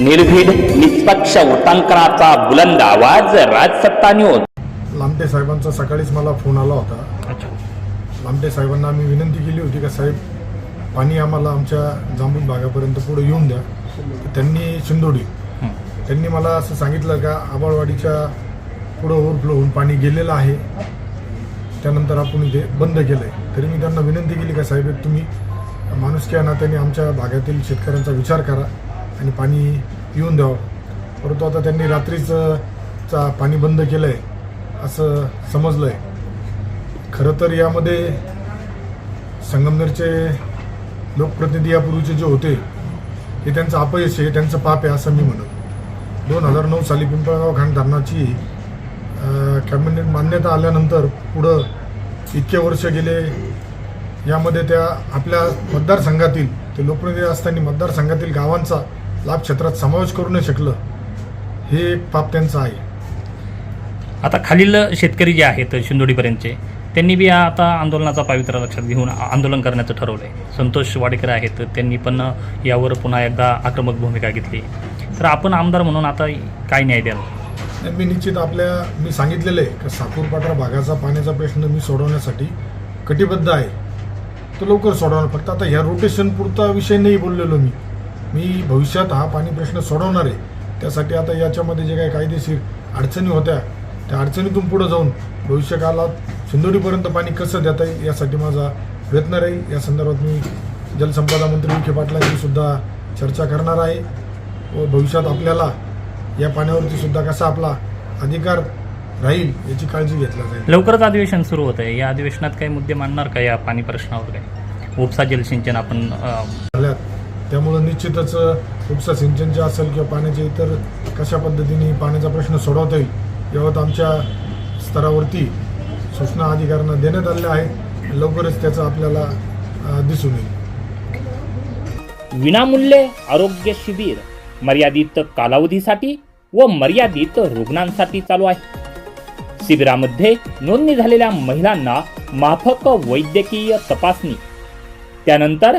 निर्भीड निष्पक्ष वृत्तांकनाचा बुलंद आवाज राजसत्ता न्यूज लामटे साहेबांचा सकाळीच मला फोन आला होता. लामटे साहेबांना आम्ही विनंती केली होती का साहेब पाणी आम्हाला आमच्या जांबून भागापर्यंत पुढे येऊन द्या. त्यांनी शिंदोडी. त्यांनी मला असं सांगितलं का आबाळवाडीच्या पुढं ओव्हरफ्लो होऊन पाणी गेलेलं आहे. त्यानंतर आपण इथे बंद केलं आहे तरी मी त्यांना विनंती केली का साहेब तुम्ही माणुसक्या नात्याने आमच्या भागातील शेतकऱ्यांचा विचार करा. आणि पाणी येऊन द्यावं. परंतु आता त्यांनी रात्रीच चा पाणी बंद केलं आहे असं समजलं आहे खरं तर यामध्ये संगमनेरचे लोकप्रतिनिधी यापूर्वीचे जे होते हे त्यांचं अपयश आहे त्यांचं पाप आहे असं मी म्हणत. दोन हजार नऊ साली पिंपळगाव खांड धरणाची कॅबिनेट मान्यता आल्यानंतर पुढं इतके वर्ष गेले यामध्ये त्या आपल्या मतदारसंघातील ते लोकप्रतिनिधी असताना मतदारसंघातील गावांचा लाभ क्षेत्रात समावेश करू नाही शकलं हे एक पाप त्यांचं आहे. आता खालील शेतकरी जे आहेत शिंदोडीपर्यंतचे त्यांनी बी आता आंदोलनाचा पावित्रा लक्षात घेऊन आंदोलन करण्याचं ठरवलं आहे संतोष वाडेकर आहेत त्यांनी पण यावर पुन्हा एकदा आक्रमक भूमिका घेतली. तर आपण आमदार म्हणून आता काय न्याय द्याल? मी निश्चित आपल्या मी सांगितलेलं आहे की साकूरपाटा भागाचा पाण्याचा प्रश्न मी सोडवण्यासाठी कटिबद्ध आहे. तो लवकर सोडवणार फक्त आता ह्या रोटेशन पुरता विषय नाही बोललेलो मी. मी भविष्यात हा पाणी प्रश्न सोडवणार आहे. त्यासाठी आता याच्यामध्ये जे काही कायदेशीर अडचणी होत्या त्या अडचणीतून पुढं जाऊन भविष्यकालात सिंदोरीपर्यंत पाणी कसं देता येईल यासाठी माझा प्रयत्न राहील. या संदर्भात मी जलसंपदा मंत्री विखे पाटलांशी सुद्धा चर्चा करणार आहे. व भविष्यात आपल्याला या पाण्यावरती सुद्धा कसा आपला अधिकार राहील याची काळजी घेतला जाईल. लवकरच अधिवेशन सुरू होत आहे या अधिवेशनात काही मुद्दे मांडणार का या पाणी प्रश्नावर काय उपसा जलसिंचन आपण त्यामुळं निश्चितच उपसा सिंचनचे असेल किंवा पाण्याचे इतर कशा पद्धतीने पाण्याचा प्रश्न सोडवता येईल यावत आमच्या स्तरावरती सूचना अधिकाऱ्यांना देण्यात आलेल्या आहेत. लवकरच त्याचं आपल्याला दिसून येईल. विनामूल्य आरोग्य शिबिर मर्यादित कालावधीसाठी व मर्यादित रुग्णांसाठी चालू आहे. शिबिरामध्ये नोंदणी झालेल्या महिलांना माफक वैद्यकीय तपासणी. त्यानंतर